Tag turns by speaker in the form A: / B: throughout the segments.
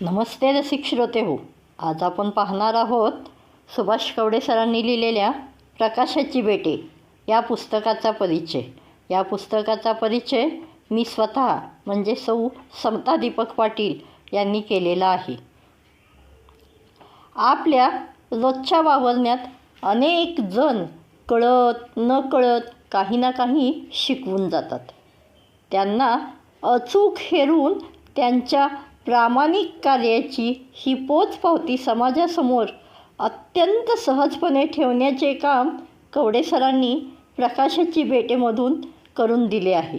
A: नमस्ते रसिक श्रोते हो. आज आपण पाहणार आहोत सुभाष कवडे सरांनी लिहिलेल्या प्रकाशाची बेटे या पुस्तकाचा परिचय. या पुस्तकाचा परिचय मी स्वतः म्हणजे सौ समता दीपक पाटील यांनी केलेला आहे. आपल्या रोजच्या वावरण्यात अनेक जण कळत न कळत काही ना काही शिकवून जातात. त्यांना अचूक हेरून त्यांच्या प्रामाणिक कार्याची ही पोचपावती समाजासमोर अत्यंत सहजपणे ठेवण्याचे काम कवडेसरांनी प्रकाशाची बेटेमधून करून दिले आहे.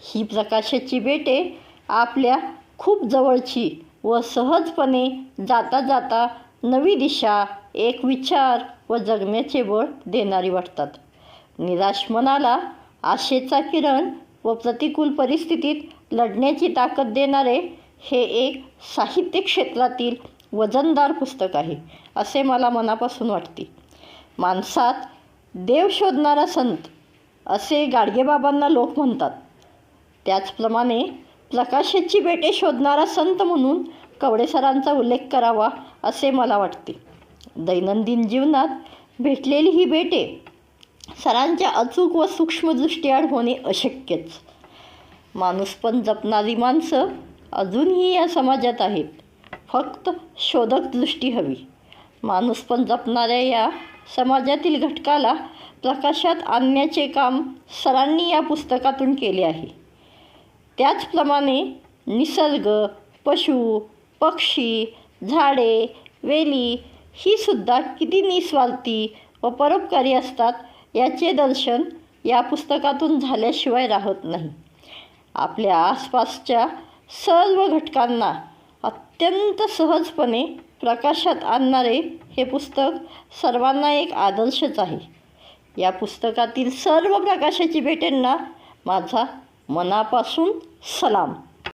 A: ही प्रकाशाची बेटे आपल्या खूप जवळची व सहजपणे जाता जाता नवी दिशा एक विचार व जगण्याचे बळ देणारी वाटतात. निराश मनाला आशेचा किरण व प्रतिकूल परिस्थितीत लढण्याची ताकद देणारे हे एक साहित्य क्षेत्रातील वजनदार पुस्तक आहे असे मला मनापासून वाटते. माणसात देव शोधणारा संत असे गाडगेबाबांना लोक म्हणतात. त्याचप्रमाणे प्रकाशाची बेटे शोधणारा संत म्हणून कवडे सरांचा उल्लेख करावा असे मला वाटते. दैनंदिन जीवनात भेटलेली ही बेटे सरांच्या अचूक व सूक्ष्मदृष्टीआड होणे अशक्यच. माणूस पण जपणारी माणसं अजूनही या समाजात आहेत. फक्त शोधक दृष्टी हवी. माणूसपण जपणाऱ्या या समाजातील घटकाला प्रकाशात आणण्याचे काम सरांनी या पुस्तकातून केले आहे. त्याचप्रमाणे निसर्ग पशु पक्षी झाडे वेली ही सुद्धा किती निस्वार्थी व परोपकारी असतात याचे दर्शन या पुस्तकातून झाल्याशिवाय राहत नाही. आपल्या आसपासच्या सर्व घटकांना अत्यंत सहजपणे प्रकाशात आणणारे हे पुस्तक सर्वांना एक आदर्शच आहे. या पुस्तकातील सर्व प्रकाशाची भेटेंना माझा मनापासून सलाम.